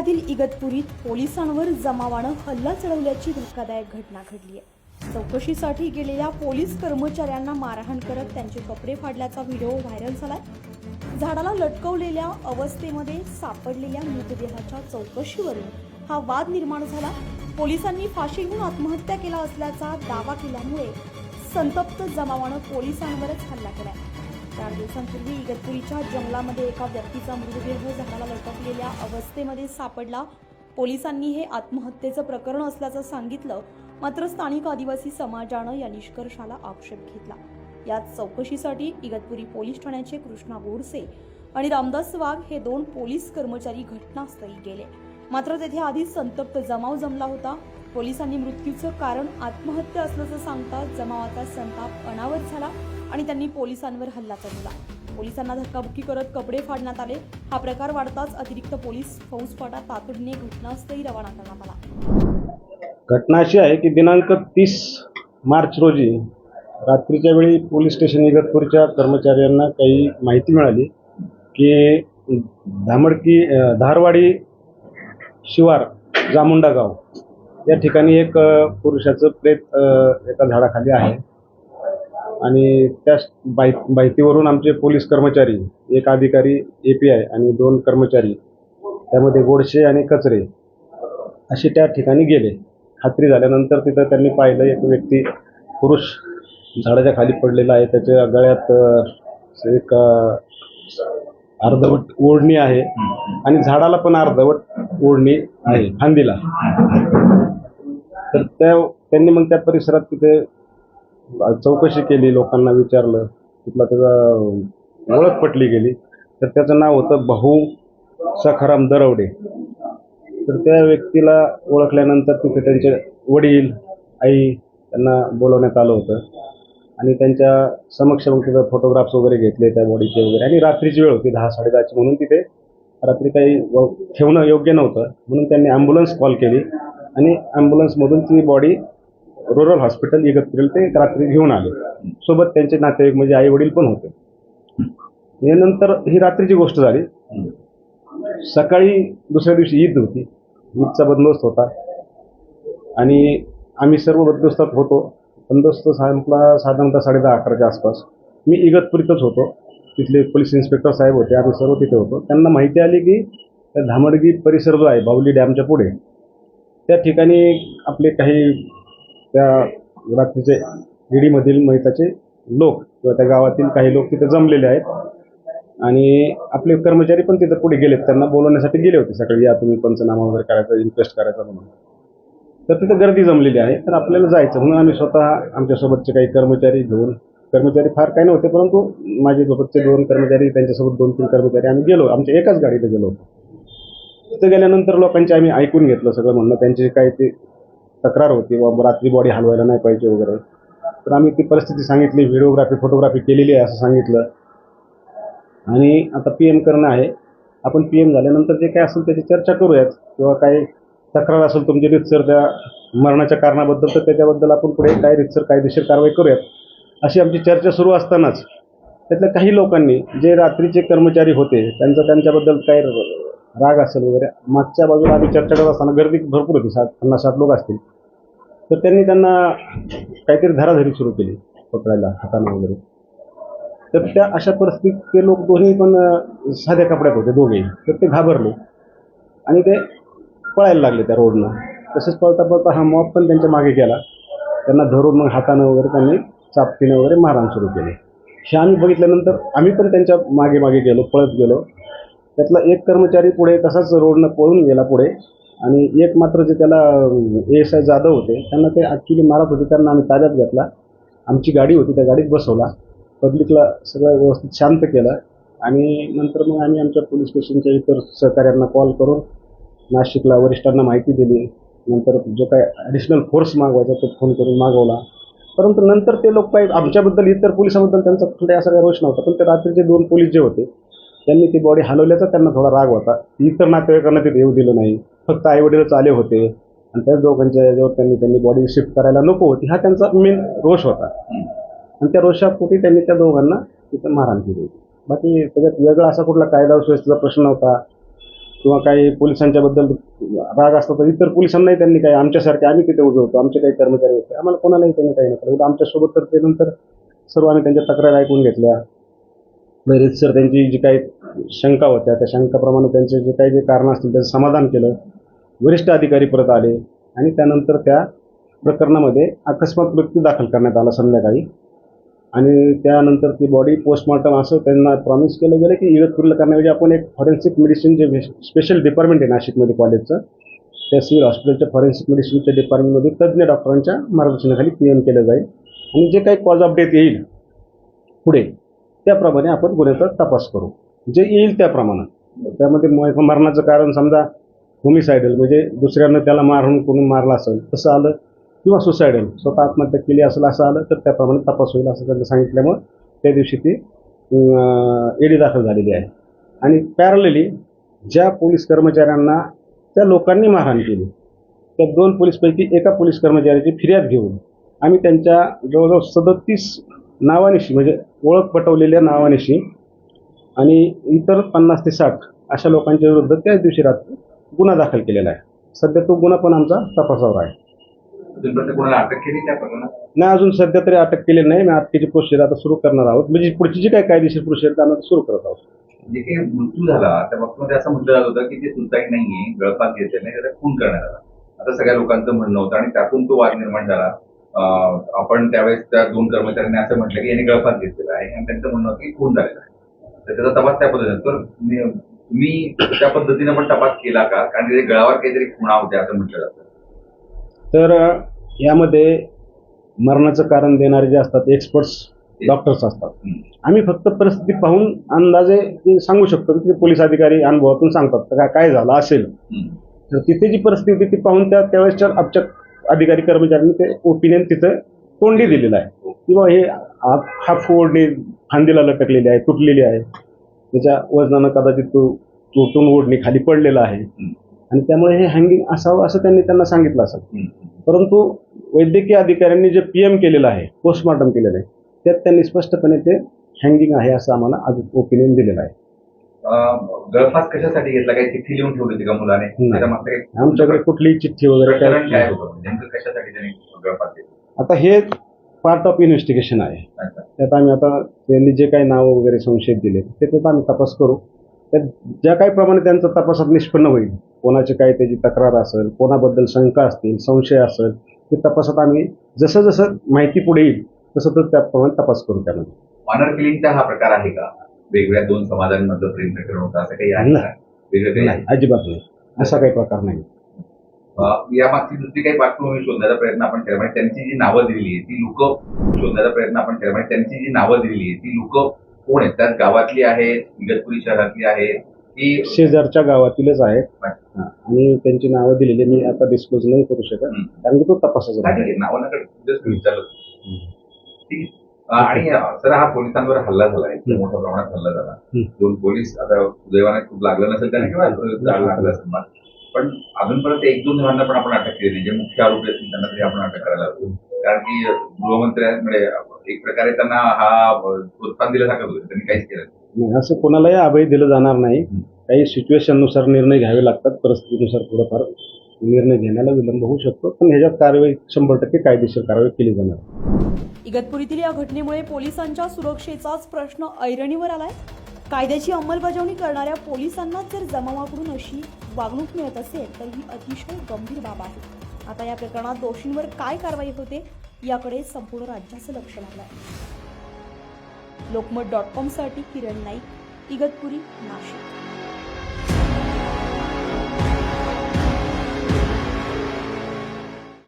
जिल्ह्यातील इगतपुरीत पोलिसांवर जमावानं हल्ला चढवल्याची धक्कादायक घटना घडली आहे. चौकशीसाठी गेलेल्या पोलीस कर्मचाऱ्यांना मारहाण करत त्यांचे कपडे फाडल्याचा व्हिडिओ व्हायरल झालाय. झाडाला लटकवलेल्या अवस्थेमध्ये सापडलेल्या मृतदेहाच्या चौकशीवरून हा वाद निर्माण झाला. पोलिसांनी फाशी घेऊन आत्महत्या केला असल्याचा दावा केल्यामुळे संतप्त जमावानं पोलिसांवरच हल्ला केलाय. चार दिवसांपूर्वी इगतपुरीच्या जंगलामध्ये एका व्यक्तीचा मृतदेह झाडाला लटकलेल्या अवस्थेमध्ये सापडला. पोलिसांनी हे आत्महत्येचं प्रकरण असल्याचं सांगितलं. मात्र स्थानिक आदिवासी समाजानं या निष्कर्षाला आक्षेप घेतला. यात चौकशीसाठी इगतपुरी पोलीस ठाण्याचे कृष्णा गोडसे आणि रामदास वाघ हे दोन पोलीस कर्मचारी घटनास्थळी गेले. मात्र तेथे आधीच संतप्त जमाव जमला होता. पोलिसांनी मृत्यूचं कारण आत्महत्या असल्याचं सांगता जमावाचा संताप अनावर झाला. आणि त्यांनी पोलिसांवर हल्ला चढवला. पोलिसांना धक्काबुक्की करत कपडे फाडण्यात आले. हा प्रकार वाढताच अतिरिक्त पोलीस फौजफाटा तातडीने घटनास्थळी रवाना करण्यात आला. घटना अशी आहे की दिनांक तीस मार्च रोजी रात्रीच्या वेळी पोलीस स्टेशन इगतपूरच्या कर्मचाऱ्यांना काही माहिती मिळाली की धामडकी धारवाडी शिवार जामुंडा गाव या ठिकाणी एक पुरुषाचं प्रेत एका झाडाखाली आहे. आणि त्या माहितीवरून आमचे पोलीस कर्मचारी एक अधिकारी ए पी आय आणि दोन कर्मचारी त्यामध्ये गोडशे आणि कचरे असे त्या ठिकाणी गेले. खात्री झाल्यानंतर तिथं त्यांनी पाहिलं एक व्यक्ती पुरुष झाडाच्या खाली पडलेला आहे. त्याच्या गळ्यात एक अर्धवट ओढणी आहे आणि झाडाला पण अर्धवट ओढणी आहे फांदीला. तर त्या त्यांनी मग त्या परिसरात तिथे चौकशी केली लोकांना विचारलं. तिथला त्याचा ओळख पटली गेली. तर त्याचं नाव होतं भाऊ सखाराम दरवडे. तर त्या व्यक्तीला ओळखल्यानंतर तिथे त्यांचे वडील आई त्यांना बोलवण्यात आलं होतं. आणि त्यांच्या समक्ष मग तिथं फोटोग्राफ्स वगैरे घेतले त्या बॉडीचे वगैरे. आणि रात्रीची वेळ होती दहा साडेदहाची. म्हणून तिथे रात्री काही व- ठेवणं योग्य नव्हतं. म्हणून त्यांनी ॲम्ब्युलन्स कॉल केली. आणि ॲम्ब्युलन्समधून ती बॉडी रुरल हॉस्पिटल इगतपुरीला ते रात्री घेऊन आले. सोबत त्यांचे नातेवाईक म्हणजे आई वडील पण होते. यानंतर ही रात्रीची गोष्ट झाली. सकाळी दुसऱ्या दिवशी ईद होती. ईदचा बंदोबस्त होता. आणि आम्ही सर्व बंदोबस्तात होतो. बंदोबस्त संपला साधारणतः साडे दहा अकराच्या आसपास. मी इगतपुरीतच होतो. तिथले पोलीस इन्स्पेक्टर साहेब होते. आम्ही सर्व तिथे होतो. त्यांना माहिती आली की त्या धामडगी परिसर जो आहे बाहुली डॅमच्या पुढे त्या ठिकाणी आपले काही त्या रात्रीचे गिडीमधील महिताचे लोक किंवा त्या गावातील काही लोक तिथे जमलेले आहेत. आणि आपले कर्मचारी पण तिथं पुढे गेलेत. त्यांना बोलवण्यासाठी गेले होते सकाळी या तुम्ही पंचनामा वगैरे करायचा इन्क्वेस्ट करायचा म्हणून. तर तिथं गर्दी जमलेली आहे. तर आपल्याला जायचं. म्हणून आम्ही स्वतः आमच्यासोबतचे काही कर्मचारी घेऊन कर्मचारी फार काही नव्हते परंतु माझे सोबतचे दोन कर्मचारी त्यांच्यासोबत दोन तीन कर्मचारी आम्ही गेलो. आमच्या एकाच गाडीत गेलो होतो. तिथं गेल्यानंतर लोकांचे आम्ही ऐकून घेतलं सगळं म्हणणं. त्यांचे काही ते तक्रार होती बा रात्री बॉडी हलवायला नाही पाहिजे वगैरे. तर आम्ही ती परिस्थिती सांगितली व्हिडिओग्राफी फोटोग्राफी केलेली आहे असं सांगितलं. आणि आता पी एम करणं आहे. आपण पी एम झाल्यानंतर जे काय असेल त्याची चर्चा करूयात. किंवा काही तक्रार असेल तुमची रितसर त्या मरणाच्या कारणाबद्दल तर त्याच्याबद्दल आपण पुढे काय रितसर कायदेशीर कारवाई करूयात. अशी आमची चर्चा सुरू असतानाच त्यातल्या काही लोकांनी जे रात्रीचे कर्मचारी होते त्यांचं त्यांच्याबद्दल काही राग असेल वगैरे. मागच्या बाजूला आम्ही चर्चा करत असताना गर्दी भरपूर होती. सात पन्नास साठ लोक असतील. तर त्यांनी त्यांना काहीतरी धराधरी सुरू केली पकडायला हातानं वगैरे. तर त्या अशा परिस्थितीत ते लोक दोन्ही पण साध्या कपड्यात होते दोघेही. तर ते घाबरले. आणि ते पळायला लागले त्या रोडनं तसेच पळता पळता हा मॉब पण त्यांच्या मागे गेला. त्यांना धरून मग हातानं वगैरे त्यांनी चापतीनं वगैरे मारहाण सुरू केली. हे आम्ही बघितल्यानंतर आम्ही पण त्यांच्या मागे मागे गेलो पळत गेलो. त्यातला एक कर्मचारी पुढे तसाच रोडनं पळून गेला पुढे. आणि एक मात्र जे त्याला ए एस आय जाधव होते त्यांना ते ॲक्च्युली मारत होते त्यांना आम्ही ताब्यात घेतला. आमची गाडी होती त्या गाडीत बसवला. पब्लिकला सगळं व्यवस्थित शांत केलं. आणि नंतर मग आम्ही आमच्या पोलीस स्टेशनच्या इतर सहकाऱ्यांना कॉल करून नाशिकला वरिष्ठांना माहिती दिली. नंतर जो काय ॲडिशनल फोर्स मागवायचा तो फोन करून मागवला. परंतु नंतर ते लोक काही आमच्याबद्दल इतर पोलिसांबद्दल त्यांचा कुठे असा काही रोष नव्हता पण ते रात्रीचे दोन पोलीस जे होते त्यांनी ती बॉडी हलवल्याचा त्यांना थोडा राग होता. इतर नातेवाईकांना तिथे येऊ दिलं नाही. फक्त आईवडीलच आले होते. आणि त्याच दोघांच्या याच्यावर त्यांनी त्यांनी बॉडी शिफ्ट करायला नको होती. हा त्यांचा मेन रोष होता. आणि त्या रोषापोटी त्यांनी त्या दोघांना तिथं मारहाण केली होती. बाकी त्याच्यात वेगळा असा कुठला कायदा सुव्यवस्थेचा प्रश्न होता किंवा काही पोलिसांच्या बद्दल राग असतो तर इतर पोलिसांनाही त्यांनी काही आमच्यासारखे आम्ही तिथे उभे होतो. आमचे काही कर्मचारी होते. आम्हाला कोणालाही त्यांनी काही नाही आमच्यासोबत तर ते नंतर सर्व आम्ही त्यांच्या तक्रार ऐकून घेतल्या. सर त्यांची जी काही शंका होत्या त्या शंकाप्रमाणे त्यांचे जे काही जे कारणं असतील त्याचं समाधान केलं. वरिष्ठ अधिकारी परत आले आणि त्यानंतर त्या प्रकरणामध्ये अकस्मात मृत्यू दाखल करण्यात आला संध्याकाळी. आणि त्यानंतर ती बॉडी पोस्टमॉर्टम असं त्यांना प्रॉमिस केलं गेलं की इगतपूरला करण्याऐवजी आपण एक फॉरेन्सिक मेडिसिन जे स्पेशल डिपार्टमेंट आहे नाशिकमध्ये कॉलेजचं त्या सिव्हिल हॉस्पिटलच्या फॉरेन्सिक मेडिसिनच्या डिपार्टमेंटमध्ये तज्ज्ञ डॉक्टरांच्या मार्गदर्शनाखाली पी एम केलं जाईल. आणि जे काही कॉज ऑफ डेथ येईल पुढे त्याप्रमाणे आपण गुन्ह्याचा तपास करू. जे येईल त्याप्रमाणे. त्यामध्ये मरणाचं कारण समजा होमिसायडल म्हणजे दुसऱ्यानं त्याला मारून कोणी मारला असेल तसं आलं. किंवा सुसायडल स्वतः आत्महत्या केली असेल असं आलं तर त्याप्रमाणे तपास होईल असं त्यांनी सांगितल्यामुळं त्या दिवशी ती एडी दाखल झालेली आहे. आणि पॅरलली ज्या पोलीस कर्मचाऱ्यांना त्या लोकांनी मारहाण केली त्या दोन पोलीसपैकी एका पोलीस कर्मचाऱ्याची फिर्याद घेऊन आम्ही त्यांच्या जवळजवळ सदतीस नावानिशी म्हणजे ओळख पटवलेल्या नावानिशी आणि इतर पन्नास ते साठ अशा लोकांच्या विरुद्ध त्याच दिवशी रात्री गुन्हा दाखल केलेला आहे. सध्या तो गुन्हा पण आमचा तपासावर आहे. केली नाही अजून सध्या तरी अटक केलेली नाही. मी अटकेची प्रोसिजर आता सुरू करणार आहोत. म्हणजे पुढची जी काही कायदेशीर प्रोसिजर आहे, आम्ही सुरू करत आहोत. जे काही मृत्यू झाला त्या बाबतीमध्ये असं म्हटलं जात होतं की ते सुसाईड नाहीये गळफास घेतले नाही खून करण्यात आला. असं सगळ्या लोकांचं म्हणणं होतं आणि त्यातून तो वाद निर्माण झाला. आपण त्यावेळेस त्या दोन कर्मचाऱ्यांनी असं म्हटलं की यांनी गळफास घेतलेला आहे आणि त्यांचं म्हणणं की खून झालेला आहे. तर त्याचा तपास त्या पद्धतीने तर मी- त्या पद्धतीने पण तपास केला का? कारण तिथे गळावर काहीतरी खुणा होत्या असं म्हटलं जातं. तर यामध्ये मरणाचं कारण देणारे जे असतात एक्सपर्ट्स डॉक्टर्स असतात. आम्ही फक्त परिस्थिती पाहून अंदाजे ते सांगू शकतो की पोलीस अधिकारी अनुभवातून सांगतात. तर काय- काय झालं असेल. तर तिथे जी परिस्थिती ती पाहून त्या त्यावेळेसच्या आमच्या अधिकारी कर्मचाऱ्यांनी ते ओपिनियन तिथं तोंडी दिलेलं आहे. किंवा हे हा- हाफ ओढणी फांदीला लटकलेली आहे तुटलेली आहे. त्याच्या वजनानं कदाचित तो तुटून ओढणी खाली पडलेला आहे. आणि त्यामुळे हे हँगिंग असावं असं त्यांनी त्यांना सांगितलं हम्म. परंतु वैद्यकीय अधिकाऱ्यांनी जे पी एम केलेलं आहे पोस्टमॉर्टम केलेलं आहे त्यात त्यांनी स्पष्टपणे ते हँगिंग आहे असं आम्हाला आज ओपिनियन दिलेलं आहे. गळफास कशासाठी घेतला? काही चिठ्ठी लिहून ठेवली होती का मुलाने? काही आमच्याकडे कुठलीही चिठ्ठी वगैरे काय होतं? नेमकं कशासाठी त्यांनी गळफास घेतला? आता हे पार्ट ऑफ इन्व्हेस्टिगेशन आहे. अच्छा. त्यात आम्ही आता त्यांनी जे काही नावं वगैरे संशयित दिले ते त्यात आम्ही तपास करू. त्यात ज्या काही प्रमाणे त्यांचा तपासात निष्पन्न होईल कोणाची काय त्याची तक्रार असेल कोणाबद्दल शंका असतील संशय असेल ते तपासात आम्ही जसं जसं माहिती पुढे येईल तसं तसं त्याप्रमाणे तपास करू त्यामध्ये. ऑनर किलिंगचा हा प्रकार आहे का? वेगवेगळ्या दोन समाजांमधलं प्रेम प्रकरण होतं असं काही आहे का. वेगळं काही आहे नाही अजिबात नाही. असा काही प्रकार नाही. अं, यामागची दुसरी काही पार्श्वभूमी शोधण्याचा प्रयत्न आपण केला. म्हणजे त्यांची जी नावं दिलेली आहे ती लोक शोधण्याचा प्रयत्न आपण केला. म्हणजे त्यांची जी नावं दिलेली आहे ती लोक कोण आहेत? त्यात गावातली आहेत इगतपुरी शहरातली आहेत की शेजारच्या गावातीलच आहेत. हा. आणि त्यांची नावं दिलेली मी आता डिस्क्लोज नाही करू शकत. कारण की तो तपासाचा भाग आहे. विचारलं. ठीक आहे. आणि सर हा पोलिसांवर हल्ला झाला. मोठ्या प्रमाणात हल्ला झाला. दोन पोलीस आता सुदैवाने खूप लागलं नसेल त्यांना किंवा लागलं असेल. पण अजूनपर्यंत एक दोन जणांना पण आपण अटक केली नाही. जे मुख्य आरोपी असतील त्यांना तरी आपण अटक करायला हवी. कारण की गृहमंत्र्यांकडे एक प्रकारे त्यांना हा प्रोत्साहन दिल्यासारखं होतं. त्यांनी काहीच केलं नाही. असं कोणालाही अभय दिलं जाणार नाही. काही सिच्युएशननुसार निर्णय घ्यावे लागतात. परिस्थितीनुसार थोडंफार. निर्णय घेण्याला विलंब होऊ शकतो पण ह्याच्यात कारवाई शंभर टक्के कायदेशीर कारवाई केली जाणार. इगतपुरीतील या घटनेमुळे पोलिसांच्या सुरक्षेचाच प्रश्न ऐरणीवर आलाय. कायद्याची अंमलबजावणी करणाऱ्या पोलिसांना जर जमावाकडून अशी वागणूक मिळत असेल तर ही अतिशय गंभीर बाब आहे. आता या प्रकरणात दोषींवर काय कारवाई होते याकडे संपूर्ण राज्याचं लक्ष लागलंय. लोकमत डॉट कॉमसाठी किरण नाईक इगतपुरी नाशिक.